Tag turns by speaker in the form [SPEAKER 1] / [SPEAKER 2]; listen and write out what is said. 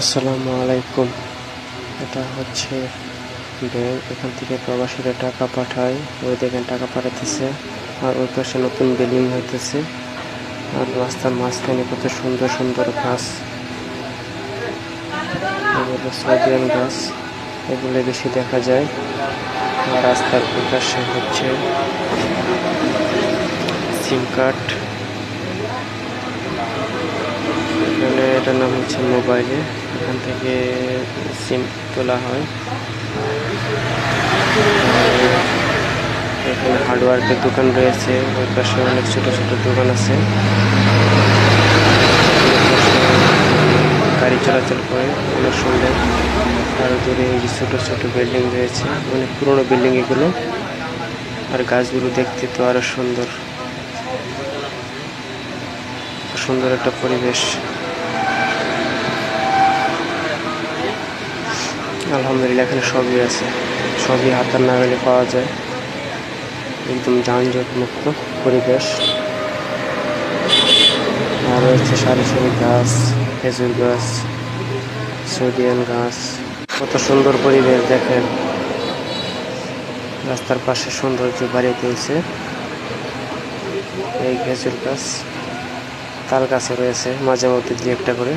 [SPEAKER 1] আসসালামু আলাইকুম। এটা হচ্ছে ব্যাংক, এখান থেকে প্রবাসীরা টাকা পাঠায়। ওই দেখেন টাকা পাঠাতেছে আর ওই পাশে নতুন বিল্ডিং হইতেছে। আর রাস্তার মাঝখানে কত সুন্দর সুন্দর গাছ। এগুলো গাছ। এগুলো বেশি দেখা যায়। আর রাস্তার ওই হচ্ছে সিম কার্ড এখানে এটার নাম হচ্ছে মোবাইলে। এখান থেকে সিম তোলা হয়। এখানে হার্ডওয়ার্কের দোকান রয়েছে। ওই পাশে অনেক ছোট ছোট দোকান আছে। গাড়ি চলাচল করে অনেক সুন্দর। আর দূরে ছোট ছোট বিল্ডিং রয়েছে। অনেক পুরনো বিল্ডিং এগুলো। আর গাছগুলো দেখতে তো আরও সুন্দর। সুন্দর একটা পরিবেশ। আলহামদুলিল্লাহ, এখানে সবই আছে। সবই হাতার নাগালে পাওয়া যায়। একদম যানজট মুক্ত পরিবেশ। আর রয়েছে সারি গাছ, খেজুর গাছ সোডিয়ান গাছ। কত সুন্দর পরিবেশ দেখেন। রাস্তার পাশে সৌন্দর্য বাড়িয়ে তুলছে এই খেজুর গাছ, তাল গাছও রয়েছে মাঝে মধ্যে দু একটা করে।